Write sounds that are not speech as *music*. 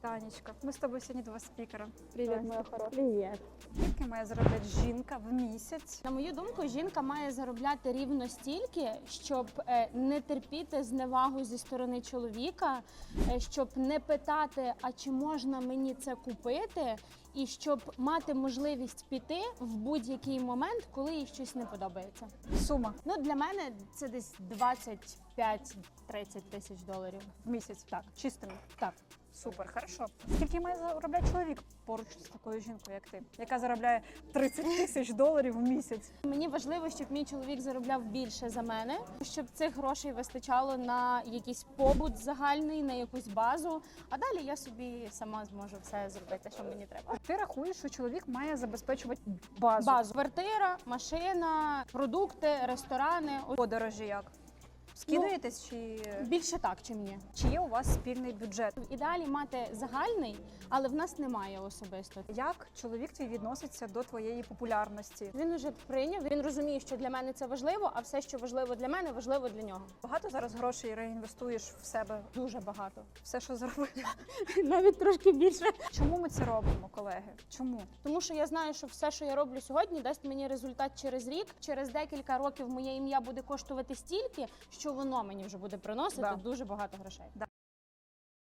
Танечка, ми з тобою сьогодні два спікера. Привіт, моя хороша. Привіт. Скільки має заробляти жінка в місяць? На мою думку, жінка має заробляти рівно стільки, щоб е, не терпіти зневагу зі сторони чоловіка, е, щоб не питати, а чи можна мені це купити, і щоб мати можливість піти в будь-який момент, коли їй щось не подобається. Сума Ну для мене це десь 25-30 тисяч доларів. в місяць. Так. Чистими. Так. Супер, хорошо. Скільки має заробляти чоловік поруч з такою жінкою, як ти, яка заробляє 30 тисяч доларів в місяць? Мені важливо, щоб мій чоловік заробляв більше за мене, щоб цих грошей вистачало на якийсь побут загальний, на якусь базу. А далі я собі сама зможу все зробити, що мені треба. Ти рахуєш, що чоловік має забезпечувати базу. Базу, квартира, машина, продукти, ресторани. О, Подорожі як? Скидуєтесь чи... Більше так, чи ні. чи є у вас спільний бюджет? В ідеалі мати загальний, але в нас немає особисто. Як чоловік твій відноситься до твоєї популярності? Він уже прийняв. Він розуміє, що для мене це важливо, а все, що важливо для мене, важливо для нього. Багато зараз грошей реінвестуєш в себе, Дуже багато. все, що заробив. *laughs* Навіть трошки більше. Чому ми це робимо, колеги? Чому? Тому що я знаю, що все, що я роблю сьогодні, дасть мені результат через рік. Через декілька років моє ім'я буде коштувати стільки, що воно мені вже буде приносити Да. дуже багато грошей. Да.